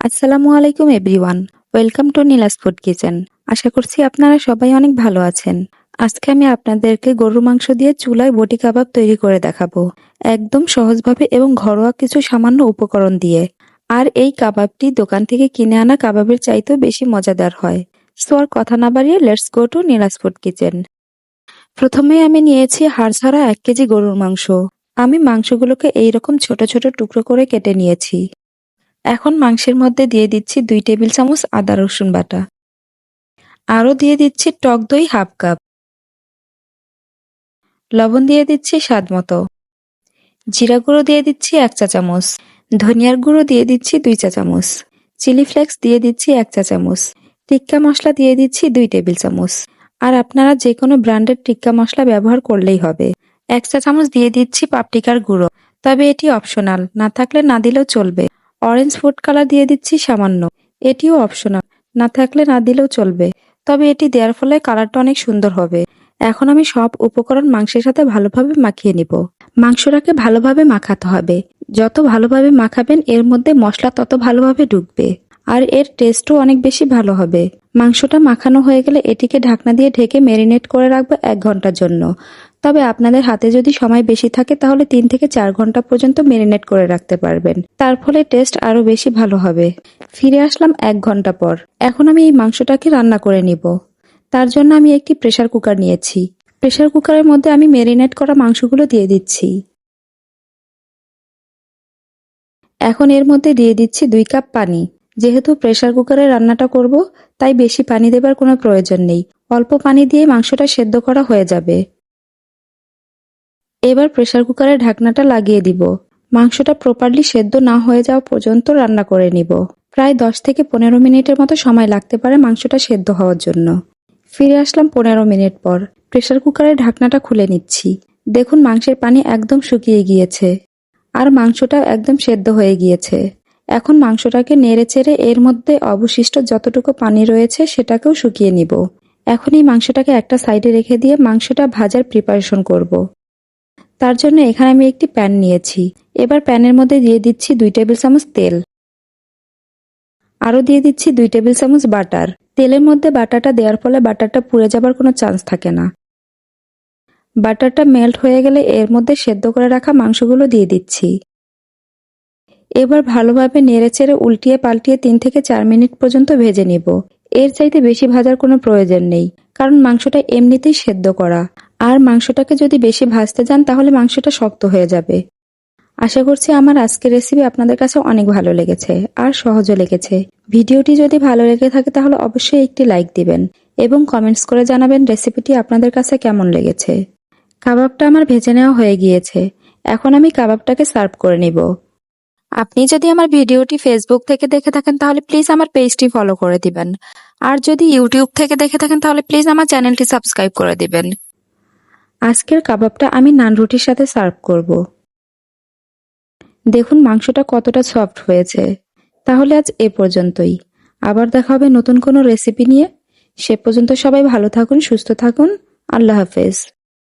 আসসালামু আলাইকুম, everyone. Welcome to Nila's food kitchen. আশা করছি আপনারা সবাই অনেক ভালো আছেন। আজকে আমি আপনাদেরকে গরুর মাংস দিয়ে চুলায় বটি কাবাব তৈরি করে দেখাবো। একদম সহজভাবে এবং ঘরোয়া কিছু সামান্য উপকরণ দিয়ে। আর এই কাবাবটি দোকান থেকে কিনে আনা কাবাবের চাইতেও বেশি মজাদার হয়। সো আর কথা না বাড়িয়ে let's go to Nila's food kitchen. প্রথমে আমি নিয়েছি হাড় ছাড়া এক কেজি গরুর মাংস। আমি মাংসগুলোকে এইরকম ছোট ছোট টুকরো করে কেটে নিয়েছি। এখন মাংসের মধ্যে দিয়ে দিচ্ছি দুই টেবিল চামচ আদা রসুন বাটা। আরও দিয়ে দিচ্ছি টক দই হাফ কাপ। লবণ দিয়ে দিচ্ছি স্বাদ মতো। জিরা গুঁড়ো দিয়ে দিচ্ছি এক চা চামচ। ধনিয়ার গুঁড়ো দিয়ে দিচ্ছি দুই চা চামচ। চিলি ফ্লেক্স দিয়ে দিচ্ছি এক চা চামচ। টিক্কা মশলা দিয়ে দিচ্ছি দুই টেবিল চামচ। আর আপনারা যে কোনো ব্র্যান্ডের টিক্কা মশলা ব্যবহার করলেই হবে। এক চা চামচ দিয়ে দিচ্ছি পাপটিকার গুঁড়ো। তবে এটি অপশনাল, না থাকলে না দিলেও চলবে। অরেঞ্জ ফুড কালার দিয়ে দিচ্ছি সামান্য। এটিও অপশনাল না থাকলে না দিলেও চলবে। তবে এটি দেওয়ার ফলে কালারটা অনেক সুন্দর হবে। এখন আমি সব উপকরণ মাংসের সাথে ভালোভাবে মাখিয়ে নিব। মাংসটাকে ভালোভাবে মাখাতে হবে। যত ভালোভাবে মাখাবেন, এর মধ্যে মশলা তত ভালোভাবে ঢুকবে। আর এর টেস্টও অনেক বেশি ভালো হবে। মাংসটা মাখানো হয়ে গেলে এটিকে ঢাকনা দিয়ে ঢেকে ম্যারিনেট করে রাখব এক ঘণ্টার জন্য। তবে আপনাদের হাতে যদি সময় বেশি থাকে, তাহলে তিন থেকে চার ঘণ্টা পর্যন্ত মেরিনেট করে রাখতে পারবেন। তার ফলে টেস্ট আরও বেশি ভালো হবে। ফিরে আসলাম এক ঘণ্টা পর। এখন আমি এই মাংসটাকে রান্না করে নিব। তার জন্য আমি একটি প্রেশার কুকার নিয়েছি। প্রেশার কুকারের মধ্যে আমি মেরিনেট করা মাংসগুলো দিয়ে দিচ্ছি। এখন এর মধ্যে দিয়ে দিচ্ছি দুই কাপ পানি। যেহেতু প্রেশার কুকারে রান্নাটা করব, তাই বেশি পানি দেবার কোনো প্রয়োজন নেই। অল্প পানি দিয়ে মাংসটা সেদ্ধ করা হয়ে যাবে। এবার প্রেসার কুকারের ঢাকনাটা লাগিয়ে দিব। মাংসটা প্রপারলি সেদ্ধ না হয়ে যাওয়া পর্যন্ত রান্না করে নিব। প্রায় দশ থেকে পনেরো মিনিটের মতো সময় লাগতে পারে মাংসটা সেদ্ধ হওয়ার জন্য। ফিরে আসলাম পনেরো মিনিট পর। প্রেসার কুকারের ঢাকনাটা খুলে নিচ্ছি। দেখুন মাংসের পানি একদম শুকিয়ে গিয়েছে। আর মাংসটাও একদম সেদ্ধ হয়ে গিয়েছে। এখন মাংসটাকে নেড়ে চেড়ে এর মধ্যে অবশিষ্ট যতটুকু পানি রয়েছে সেটাকেও শুকিয়ে নিব। এখন এই মাংসটাকে একটা সাইডে রেখে দিয়ে মাংসটা ভাজার প্রিপারেশন করব। তার জন্য এখানে আমি একটি প্যান নিয়েছি। এবার প্যানের মধ্যে দিয়ে দিচ্ছি দুই টেবিল চামচ তেল। আরও দিয়ে দিচ্ছি দুই টেবিল চামচ বাটার। তেলের মধ্যে বাটারটা দেওয়ার ফলে বাটারটা পুড়ে যাবার কোনো চান্স থাকে না। বাটারটা মেল্ট হয়ে গেলে এর মধ্যে সেদ্ধ করে রাখা মাংসগুলো দিয়ে দিচ্ছি। এবার ভালোভাবে নেড়েচেড়ে উল্টিয়ে পাল্টিয়ে তিন থেকে চার মিনিট পর্যন্ত ভেজে নিব। এর চাইতে বেশি ভাজার কোনো প্রয়োজন নেই, কারণ মাংসটা এমনিতেই সেদ্ধ করা। আর মাংসটাকে যদি বেশি ভাজতে যান, তাহলে মাংসটা শক্ত হয়ে যাবে। আশা করছি আমার আজকের রেসিপি আপনাদের কাছে অনেক ভালো লেগেছে আর সহজও লেগেছে। ভিডিওটি যদি ভালো লেগে থাকে, তাহলে অবশ্যই একটি লাইক দিবেন এবং কমেন্টস করে জানাবেন রেসিপিটি আপনাদের কাছে কেমন লেগেছে। কাবাবটা আমার ভেজে নেওয়া হয়ে গিয়েছে। এখন আমি কাবাবটাকে সার্ভ করে নিব। আপনি যদি আমার ভিডিওটি ফেসবুক থেকে দেখে থাকেন, তাহলে প্লিজ আমার পেজটি ফলো করে দিবেন। আর যদি ইউটিউব থেকে দেখে থাকেন, তাহলে প্লিজ আমার চ্যানেলটি সাবস্ক্রাইব করে দিবেন। আজকের কাবাবটা আমি নান রুটির সাথে সার্ভ করব। দেখুন মাংসটা কতটা সফট হয়েছে। তাহলে আজ এ পর্যন্তই। আবার দেখা হবে নতুন কোনো রেসিপি নিয়ে। সে পর্যন্ত সবাই ভালো থাকুন, সুস্থ থাকুন। আল্লাহ হাফেজ।